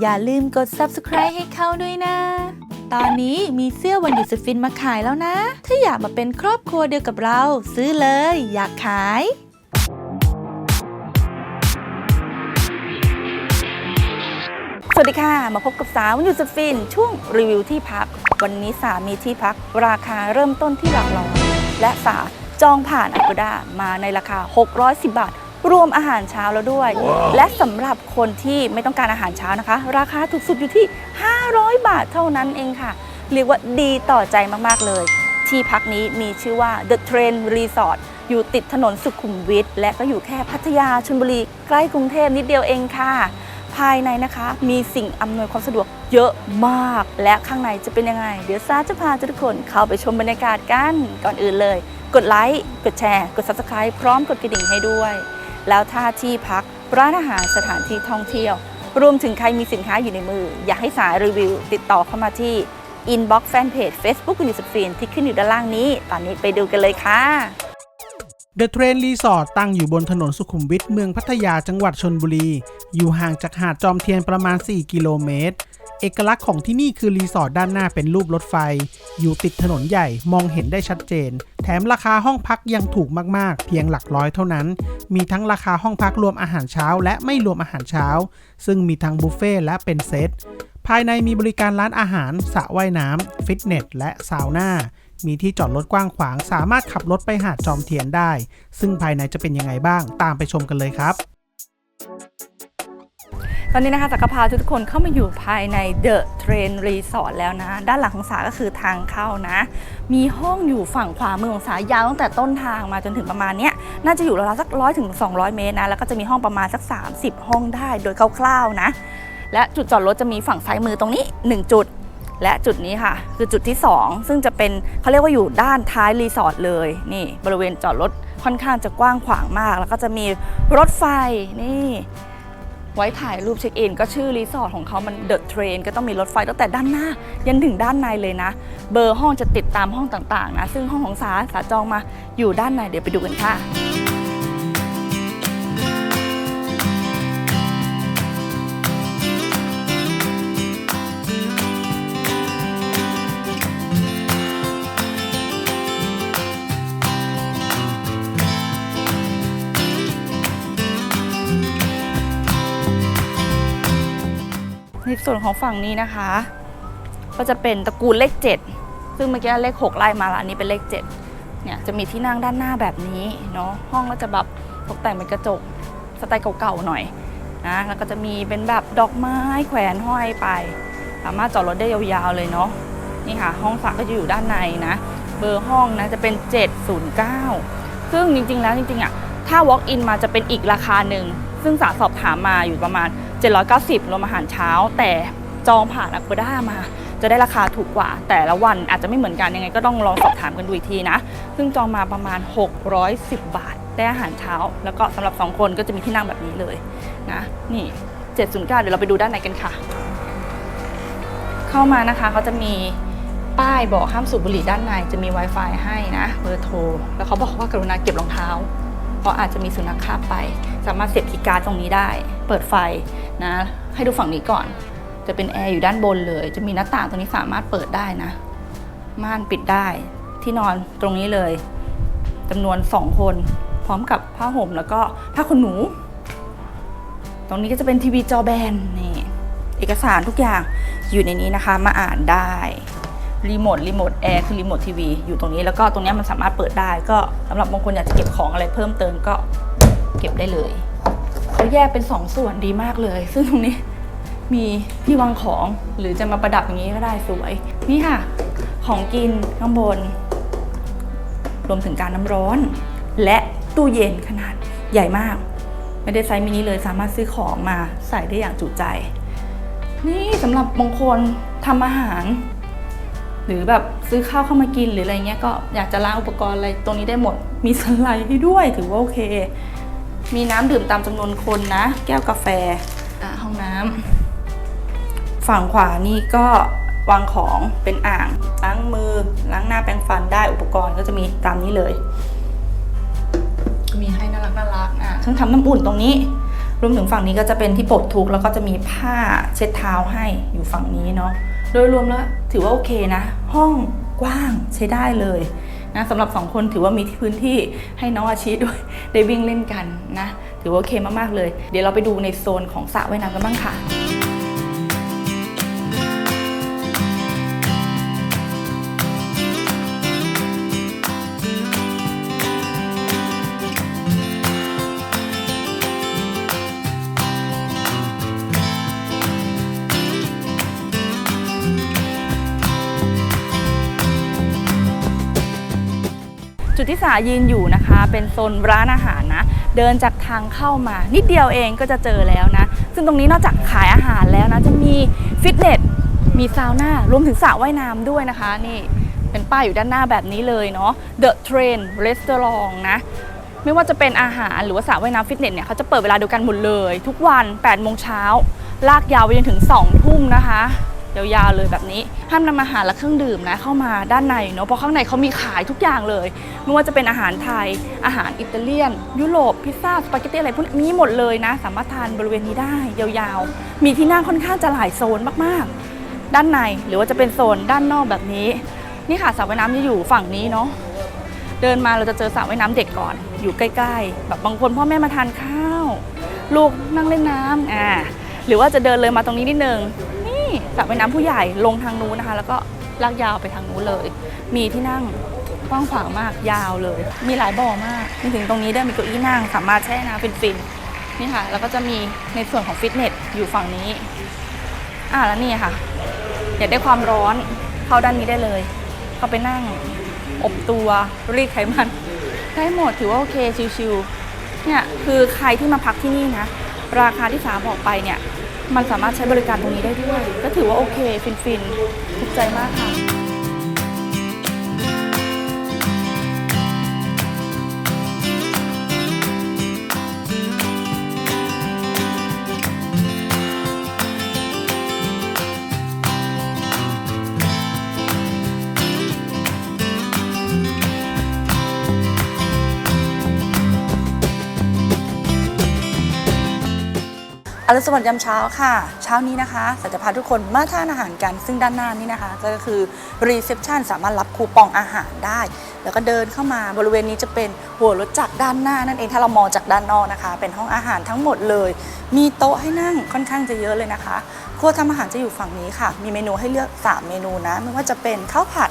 อย่าลืมกด subscribe ให้เขาด้วยนะ ตอนนี้มีเสื้อวันหยุดสุดฟินมาขายแล้วนะ ถ้าอยากมาเป็นครอบครัวเดียวกับเรา ซื้อเลย อยากขายสวัสดีค่ะ มาพบกับสาววันหยุดสุดฟิน ช่วงรีวิวที่พัก วันนี้สามีที่พัก ราคาเริ่มต้นที่หลักร้อยและสาจองผ่านอัก d ดามาในราคา 610 บาท รวมอาหารเช้าแล้วด้วย และสำหรับคนที่ไม่ต้องการอาหารเช้านะคะ ราคาถูกสุดอยู่ที่ 500 บาทเท่านั้นเองค่ะ เรียกว่าดีต่อใจมาก ๆ เลย ที่พักนี้มีชื่อว่า The Train Resort อยู่ติดถนนสุขุมวิทและก็อยู่แค่พัทยาชลบุรีใกล้กรุงเทพนิดเดียวเองค่ะ ภายในนะคะมีสิ่งอำนวยความสะดวกเยอะมาก และข้างในจะเป็นยังไง เดี๋ยวซาจะพาทุกคนเข้าไปชมบรรยากาศกันก่อนอื่นเลย กดไลค์กดแชร์ กด Subscribe พร้อมกดกระดิ่งให้ด้วย แล้วถ้าที่พักร้านอาหารสถานที่ท่องเที่ยว รวมถึงใครมีสินค้าอยู่ในมือ อยากให้สายรีวิว ติดต่อเข้ามาที่ Inbox Fanpage Facebook คุณดิสฟินที่ขึ้นอยู่ด้านล่างนี้ ตอนนี้ไปดูกันเลยค่ะ The Train Resort ตั้งอยู่บนถนนสุขุมวิทเมืองพัทยาจังหวัดชนบุรี อยู่ห่างจากหาดจอมเทียนประมาณ 4 กิโลเมตร เอกลักษณ์ของที่นี่คือรีสอร์ทด้านหน้าเป็นรูปรถไฟ อยู่ติดถนนใหญ่มองเห็นได้ชัดเจน แถมราคาห้องพักยังถูกมากๆ เพียงหลักร้อยเท่านั้น มีทั้งราคาห้องพักรวมอาหารเช้า และไม่รวมอาหารเช้า ซึ่งมีทั้งบุฟเฟ่ต์และเป็นเซต ภายในมีบริการร้านอาหารสระว่ายน้ำฟิตเนสและซาวน่ามีที่จอดรถกว้างขวาง สามารถขับรถไปหาดจอมเทียนได้ ซึ่งภายในจะเป็นยังไงบ้างตามไปชมกันเลยครับ ตอนนี้นะคะจักรพาทุกคนเข้ามาอยู่ภายใน The Train Resort แล้วนะ ด้านหลังของสาก็คือทางเข้านะ มีห้องอยู่ฝั่งขวามือของสายาวตั้งแต่ต้นทางมาจนถึงประมาณเนี้ยน่าจะอยู่ราวๆสักร้อยถึง200 เมตรนะ แล้วก็จะมีห้องประมาณสัก 30 ห้องได้โดยคร่าวๆนะ และจุดจอดรถจะมีฝั่งซ้ายมือตรงนี้ 1 จุด และจุดนี้ค่ะ คือจุดที่ 2 ซึ่งจะเป็นเขาเรียกว่าอยู่ด้านท้ายรีสอร์ทเลยนี่ บริเวณจอดรถค่อนข้างจะกว้างขวางมาก แล้วก็จะมีรถไฟนี่ ไว้ถ่ายรูปเช็คอิน ก็ชื่อรีสอร์ทของเขามันเดอะเทรนก็ต้องมีรถไฟตั้งแต่ด้านหน้า ยันถึงด้านในเลยนะ เบอร์ห้องจะติดตามห้องต่างๆนะ ซึ่งห้องของสาสาจองมาอยู่ด้านในเดี๋ยวไปดูกันค่ะ ในส่วนของฝั่งนี้นะคะ ก็จะเป็นตระกูลเลข 7 ซึ่งเมื่อกี้เลข 6 ไล่มาล้วอันนี้เป็นเลข 7 เนี่ยจะมีที่นั่งด้านหน้าแบบนี้เนาะห้องก็จะแบบตกแต่งเป็นกระจกสไตล์เก่าๆหน่อยนะแล้วก็จะมีเป็นแบบดอกไม้แขวนห้อยไป สามารถจอดรถได้ยาวๆเลยเนาะนี่ค่ะ ห้องสักก็จะอยู่ด้านในนะเบอร์ห้องนะจะเป็น 709 ซึ่งจริงๆแล้วจริงๆอะถ้า walk in มาจะเป็นอีกราคาหนึ่ง ซึ่งสาสอบถามมาอยู่ประมาณ 790 รวมอาหารเช้า แต่จองผ่าน a ก o ด้ามา จะได้ราคาถูกกว่า แต่ละวันอาจจะไม่เหมือนกันยังไงก็ต้องลองสอบถามกันดูอีกทีนะ ซึ่งจองมาประมาณ 610 บาท ได้อาหารเช้า แล้วก็สำหรับ 2 คนก็จะมีที่นั่งแบบนี้เลยนะนี่ 709 เดี๋ยวเราไปดูด้านในกันค่ะ เข้ามานะคะเขาจะมีป้ายบอกห้ามสูบบุหรี่ด้านในจะมี Wi-Fi ให้นะเบอร์โทร แล้วเขาบอกว่ากรุณาเก็บรองเท้า เพราะอาจจะมีสุนัขคาบไป สามารถเสียบคีย์การ์ดตรงนี้ได้ เปิดไฟนะให้ดูฝั่งนี้ก่อน จะเป็นแอร์อยู่ด้านบนเลย จะมีหน้าต่างตรงนี้สามารถเปิดได้นะ ม่านปิดได้ ที่นอนตรงนี้เลยจำนวน 2 คน พร้อมกับผ้าห่มแล้วก็ผ้าขนหนู ตรงนี้ก็จะเป็นทีวีจอแบนนี่เอกสารทุกอย่างอยู่ในนี้นะคะมาอ่านได้ รีโมทรีโมทแอร์คือรีโมททีวีอยู่ตรงนี้แล้วก็ตรงนี้มันสามารถเปิดได้ ก็สำหรับบางคนอยากจะเก็บของอะไรเพิ่มเติมก็เก็บได้เลยเขาแยกเป็นสองส่วนดีมากเลย ซึ่งตรงนี้มีที่วางของหรือจะมาประดับอย่างนี้ก็ได้สวย นี่ค่ะ ของกินข้างบน รวมถึงการน้ำร้อน และตู้เย็นขนาดใหญ่มาก ไม่ได้ไซส์มินิเลยสามารถซื้อของมาใส่ได้อย่างจุใจ นี่สำหรับบางคนทำอาหาร หรือแบบซื้อข้าวเข้ามากินหรืออะไรเงี้ยก็อยากจะล้างอุปกรณ์อะไรตรงนี้ได้หมด มีสไลด์ให้ด้วยถือว่าโอเค มีน้ำดื่มตามจำนวนคนนะ แก้วกาแฟอะห้องน้ำฝั่งขวานี่ก็วางของเป็นอ่างล้างมือล้างหน้าแปรงฟันได้อุปกรณ์ก็จะมีตามนี้เลย มีให้น่ารักน่ารักอะเครื่องทำน้ำอุ่นตรงนี้ รวมถึงฝั่งนี้ก็จะเป็นที่ปลดทุกข์แล้วก็จะมีผ้าเช็ดเท้าให้อยู่ฝั่งนี้เนาะ โดยรวมแล้วถือว่าโอเคนะ ห้องกว้างใช้ได้เลยนะสำหรับสองคนถือว่ามีที่พื้นที่ให้น้องอาชีด้วยได้วิ่งเล่นกันนะ ถือว่าโอเคมากๆเลย เดี๋ยวเราไปดูในโซนของสระว่ายน้ำกันบ้างค่ะ จุดที่สายืนอยู่นะคะ เป็นโซนร้านอาหารนะ เดินจากทางเข้ามา นิดเดียวเองก็จะเจอแล้วนะ ซึ่งตรงนี้นอกจากขายอาหารแล้วนะ จะมีฟิตเนสมีซาวน่ารวมถึงสระว่ายน้ำด้วยนะคะ นี่เป็นป้ายอยู่ด้านหน้าแบบนี้เลยเนาะ The Train Restaurant นะไม่ว่าจะเป็นอาหารหรือว่าสระว่ายน้ำฟิตเนสเนี่ยเขาจะเปิดเวลาเดียวกันหมดเลย ทุกวัน8โมงเช้าลากยาวไปจนถึง2ทุ่มนะคะ ยาวๆเลยแบบนี้ห้ามนำอาหารและเครื่องดื่มนะเข้ามาด้านในเนาะเพราะข้างในเขามีขายทุกอย่างเลยไม่ว่าจะเป็นอาหารไทย อาหารอิตาเลียน ยุโรปพิซซ่าสปาเกตตี้อะไรพวกนี้หมดเลยนะ สามารถทานบริเวณนี้ได้ยาวๆ มีที่นั่งค่อนข้างจะหลายโซนมากๆ ด้านในหรือว่าจะเป็นโซนด้านนอกแบบนี้ นี่ค่ะสระว่ายน้ำจะอยู่ฝั่งนี้เนาะเดินมาเราจะเจอสระว่ายน้ำเด็กก่อนอยู่ใกล้ๆ แบบบางคนพ่อแม่มาทานข้าว ลูกนั่งเล่นน้ำอ่าหรือว่าจะเดินเลยมาตรงนี้นิดนึง สระว่ายน้ำผู้ใหญ่ลงทางนู้นนะคะ แล้วก็ลากยาวไปทางนู้นเลย มีที่นั่งกว้างขวางมากยาวเลย มีหลายบ่อมากมีถึงตรงนี้ได้มีเก้าอี้นั่งสามารถแช่น้ำฟินๆนี่ค่ะ แล้วก็จะมีในส่วนของฟิตเนสอยู่ฝั่งนี้ อ่าแล้วนี่ค่ะอยากได้ความร้อนเข้าด้านนี้ได้เลย เข้าไปนั่งอบตัวรีดไขมันได้หมดถือว่าโอเคชิวๆเนี่ยคือใครที่มาพักที่นี่นะ ราคาที่สาบอกไปเนี่ย มันสามารถใช้บริการตรงนี้ได้ด้วย ก็ถือว่าโอเค ฟินๆถูกใจมากค่ะ อรุณสวัสดิ์ยามเช้าค่ะ เช้านี้นะคะสัจะพาทุกคนมาทานอาหารกันซึ่งด้านหน้านี้นะคะ ก็คือรีเซพชันสามารถรับคูปองอาหารได้ แล้วก็เดินเข้ามาบริเวณนี้จะเป็นหัวรถจักรด้านหน้านั่นเองถ้าเรามองจากด้านนอกนะคะ เป็นห้องอาหารทั้งหมดเลย มีโต๊ะให้นั่งค่อนข้างจะเยอะเลยนะคะครัวทำอาหารจะอยู่ฝั่งนี้ค่ะ มีเมนูให้เลือก 3 เมนูนะไม่ว่าจะเป็นข้าวผัด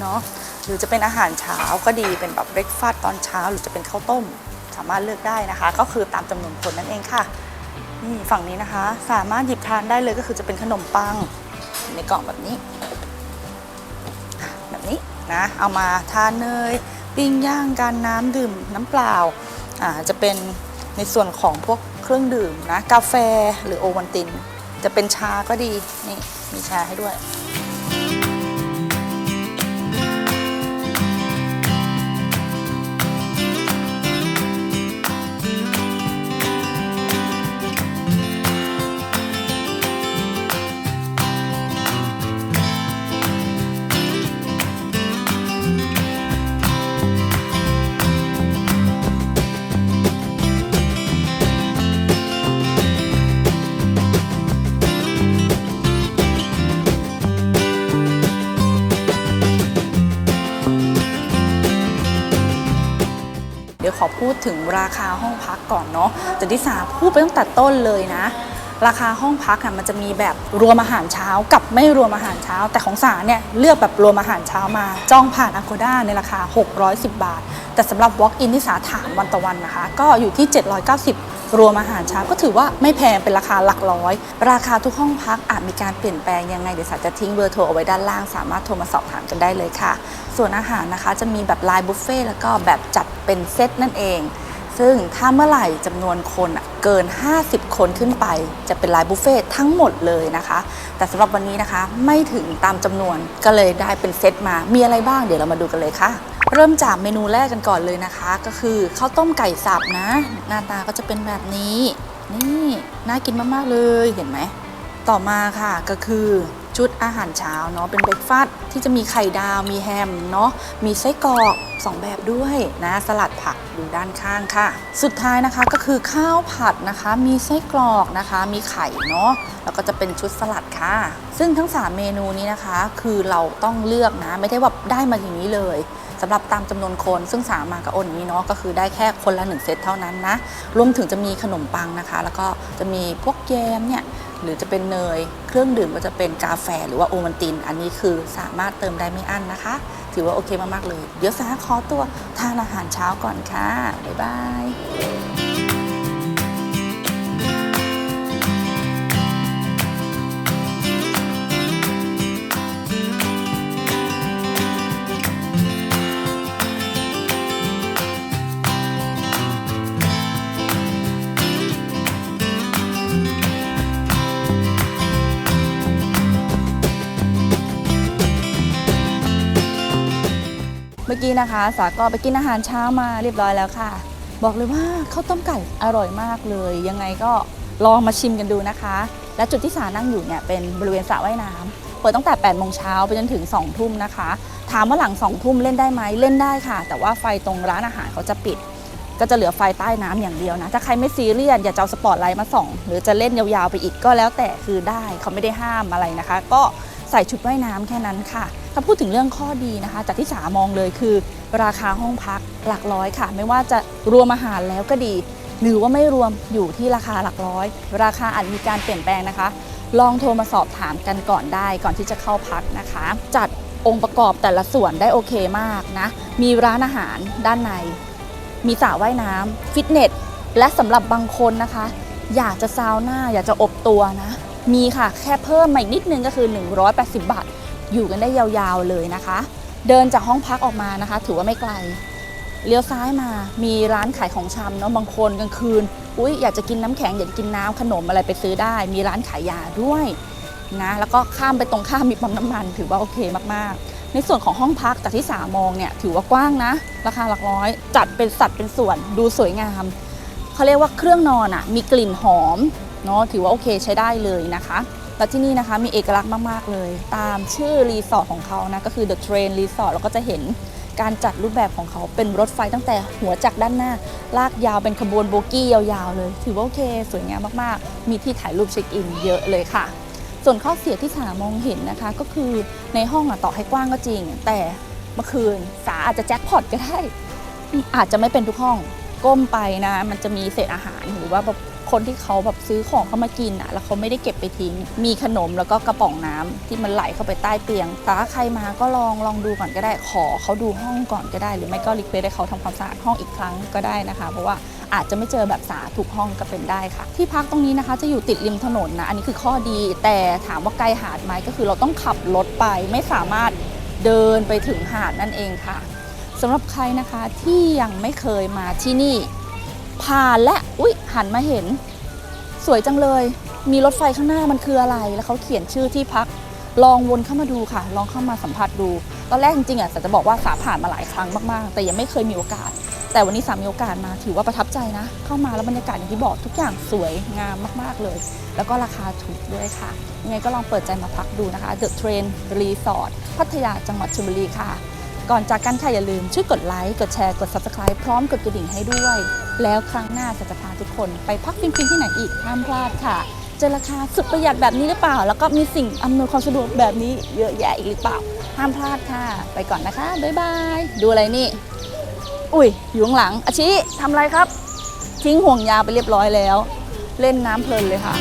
เนาะหรือจะเป็นอาหารเช้าก็ดีเป็นแบบเบรกฟาสต์ตอนเช้า หรือจะเป็นข้าวต้ม สามารถเลือกได้นะคะ ก็คือตามจำนวนคนนั่นเองค่ะ นี่ฝั่งนี้นะคะ สามารถหยิบทานได้เลยก็คือจะเป็นขนมปัง ในกล่องแบบนี้ แบบนี้นะ เอามาทานเนยปิ้งย่างการน้ำดื่มน้ำเปล่าอ่าจะเป็นในส่วนของพวกเครื่องดื่มนะ กาแฟหรือโอวัลติน จะเป็นชาก็ดี นี่ มีชาให้ด้วย ถึงราคาห้องพักก่อนเนาะแต่ที่สาพูดไปตั้งแต่ต้นเลยนะ ราคาห้องพักอะมันจะมีแบบรวมอาหารเช้ากับไม่รวมอาหารเช้า แต่ของสาเนี่ยเลือกแบบรวมอาหารเช้ามาจองผ่าน Agoda ในราคา 610 บาท แต่สำหรับ Walk in ที่สาถามวันต่อวันนะคะ ก็อยู่ที่ 790 รวมอาหารเช้าก็ถือว่าไม่แพงเป็นราคาหลักร้อย ราคาทุกห้องพักอาจมีการเปลี่ยนแปลงยังไงเดี๋ยวสาจะทิ้งเบอร์โทรเอาไว้ด้านล่าง สามารถโทรมาสอบถามกันได้เลยค่ะ ส่วนอาหารนะคะจะมีแบบไลน์บุฟเฟ่แล้วก็แบบจัดเป็นเซตนั่นเอง ซึ่งถ้าเมื่อไหร่จำนวนคนเกิน 50 คนขึ้นไป จะเป็นไลน์บุฟเฟ่ทั้งหมดเลยนะคะ แต่สำหรับวันนี้นะคะไม่ถึงตามจำนวนก็เลยได้เป็นเซตมา มีอะไรบ้างเดี๋ยวเรามาดูกันเลยค่ะ เริ่มจากเมนูแรกกันก่อนเลยนะคะ ก็คือข้าวต้มไก่สับนะ หน้าตาก็จะเป็นแบบนี้ นี่น่ากินมากๆเลยเห็นไหมต่อมาค่ะก็คือชุดอาหารเช้าเนาะเป็นเบรกฟาสต์ที่จะมีไข่ดาวมีแฮมเนาะมีไส้กรอกสองแบบด้วยนะสลัดผักดูด้านข้างค่ะ สุดท้ายนะคะก็คือข้าวผัดนะคะ มีไส้กรอกนะคะ มีไข่เนาะแล้วก็จะเป็นชุดสลัดค่ะ ซึ่งทั้ง 3 เมนูนี้นะคะ คือเราต้องเลือกนะ ไม่ได้ว่าได้มาอย่างนี้เลย สำหรับตามจำนวนคน ซึ่งสามมากับโอนนี้เนาะก็คือได้แค่คนละหนึ่งเซตเท่านั้นนะรวมถึงจะมีขนมปังนะคะ แล้วก็จะมีพวกแยมเนี่ยหรือจะเป็นเนย เครื่องดื่มก็จะเป็นกาแฟหรือว่าโอมันติน อันนี้คือสามารถเติมได้ไม่อั้นนะคะ ถือว่าโอเคมากๆเลย เดี๋ยวสาขอตัวทานอาหารเช้าก่อนค่ะบ๊ายบาย กี้นะคะ สาก็ไปกินอาหารเช้ามาเรียบร้อยแล้วค่ะ บอกเลยว่าข้าวต้มไก่อร่อยมากเลย ยังไงก็ลองมาชิมกันดูนะคะ และจุดที่สานั่งอยู่เนี่ยเป็นบริเวณสระว่ายน้ำเปิดตั้งแต่8โมงเช้าไปจนถึง2ทุ่มนะคะ ถามว่าหลัง2ทุ่มเล่นได้ไหมเล่นได้ค่ะ แต่ว่าไฟตรงร้านอาหารเขาจะปิด ก็จะเหลือไฟใต้น้ำอย่างเดียวนะ ถ้าใครไม่ซีเรียสอย่าจะเอาสปอตไลท์มาส่อง หรือจะเล่นยาวๆไปอีกก็แล้วแต่คือได้เขาไม่ได้ห้ามอะไรนะคะ ก็ใส่ชุดว่ายน้ำแค่นั้นค่ะ ถ้าพูดถึงเรื่องข้อดีนะคะจากที่สามองเลยคือ ราคาห้องพักหลักร้อยค่ะ ไม่ว่าจะรวมอาหารแล้วก็ดี หรือว่าไม่รวมอยู่ที่ราคาหลักร้อย ราคาอาจมีการเปลี่ยนแปลงนะคะ ลองโทรมาสอบถามกันก่อนได้ก่อนที่จะเข้าพักนะคะ จัดองค์ประกอบแต่ละส่วนได้โอเคมากนะมีร้านอาหารด้านใน มีสระว่ายน้ำฟิตเนสและสำหรับบางคนนะคะ อยากจะซาวน่าอยากจะอบตัวนะมีค่ะแค่เพิ่มมาอีกนิดนึงก็คือ 180 บาท อยู่กันได้ยาวๆเลยนะคะ เดินจากห้องพักออกมานะคะ ถือว่าไม่ไกล เลี้ยวซ้ายมามีร้านขายของชำเนาะบางคนกลางคืนอุ๊ยอยากจะกินน้ำแข็งอยากกินน้ำขนมอะไรไปซื้อได้ มีร้านขายยาด้วยนะแล้วก็ข้ามไปตรงข้ามมีปั๊มน้ำมัน ถือว่าโอเคมากๆ ในส่วนของห้องพักจากที่สามมองเนี่ยถือว่ากว้างนะ ราคาหลักร้อย จัดเป็นสัดเป็นส่วนดูสวยงามเขาเรียกว่าเครื่องนอนอะ่ะมีกลิ่นหอมเนาะถือว่าโอเคใช้ได้เลยนะคะ และที่นี่นะคะมีเอกลักษณ์มาก ๆ เลย ตามชื่อรีสอร์ทของเขานะก็คือ The Train Resort เราก็จะเห็นการจัดรูปแบบของเขาเป็นรถไฟตั้งแต่หัวจากด้านหน้า ลากยาวเป็นขบวนโบกี้ยาวๆเลย ถือว่าโอเค สวยงามมากๆ มีที่ถ่ายรูปเช็คอินเยอะเลยค่ะ ส่วนข้อเสียที่สามองเห็นนะคะ ก็คือในห้องอะต่อให้กว้างก็จริง แต่เมื่อคืนสาอาจจะแจ็คพอตก็ได้ อาจจะไม่เป็นทุกห้องก้มไปนะ มันจะมีเศษอาหารหรือว่าแบบ คนที่เขาแบบซื้อของเข้ามากินอะ แล้วเขาไม่ได้เก็บไปทิ้ง มีขนมแล้วก็กระป๋องน้ำที่มันไหลเข้าไปใต้เตียงถ้าใครมาก็ลองลองดูก่อนก็ได้ ขอเขาดูห้องก่อนก็ได้ หรือไม่ก็รีเควสให้เขาทำความสะอาดห้องอีกครั้งก็ได้นะคะ เพราะว่าอาจจะไม่เจอแบบสะอาดทุกห้องก็เป็นได้ค่ะ ที่พักตรงนี้นะคะจะอยู่ติดริมถนนนะอันนี้คือข้อดี แต่ถามว่าไกลหาดไหมก็คือเราต้องขับรถไปไม่สามารถเดินไปถึงหาดนั่นเองค่ะสำหรับใครนะคะที่ยังไม่เคยมาที่นี่ ผ่านและอุ๊ยหันมาเห็น สวยจังเลย มีรถไฟข้างหน้ามันคืออะไร แล้วเขาเขียนชื่อที่พัก ลองวนเข้ามาดูค่ะ ลองเข้ามาสัมผัสดู ตอนแรกจริงๆอะจะบอกว่าสาผ่านมาหลายครั้งมากๆ แต่ยังไม่เคยมีโอกาส แต่วันนี้สามีโอกาสมาถือว่าประทับใจนะ เข้ามาแล้วบรรยากาศอย่างที่บอกทุกอย่างสวยงามมากๆเลย แล้วก็ราคาถูกด้วยค่ะยังไงก็ลองเปิดใจมาพักดูนะคะ The Train Resort พัทยาจังหวัดชลบุรีค่ะ ก่อนจากกันค่ะอย่าลืมช่วยกดไลค์ กดแชร์ กด Subscribe พร้อมกดกระดิ่งให้ด้วย แล้วครั้งหน้าจะจะพาทุกคนไปพักฟินๆที่ไหนอีกห้ามพลาดค่ะ เจอราคาสุดประหยัดแบบนี้หรือเปล่า แล้วก็มีสิ่งอำนวยความสะดวกแบบนี้เยอะแยะอีกหรือเปล่า ห้ามพลาดค่ะ ไปก่อนนะคะ บ๊ายบาย ดูอะไรนี่ อุ้ยอยู่ข้างหลังอาชิทำอะไรครับ ทิ้งห่วงยาไปเรียบร้อยแล้ว เล่นน้ำเพลินเลยค่ะ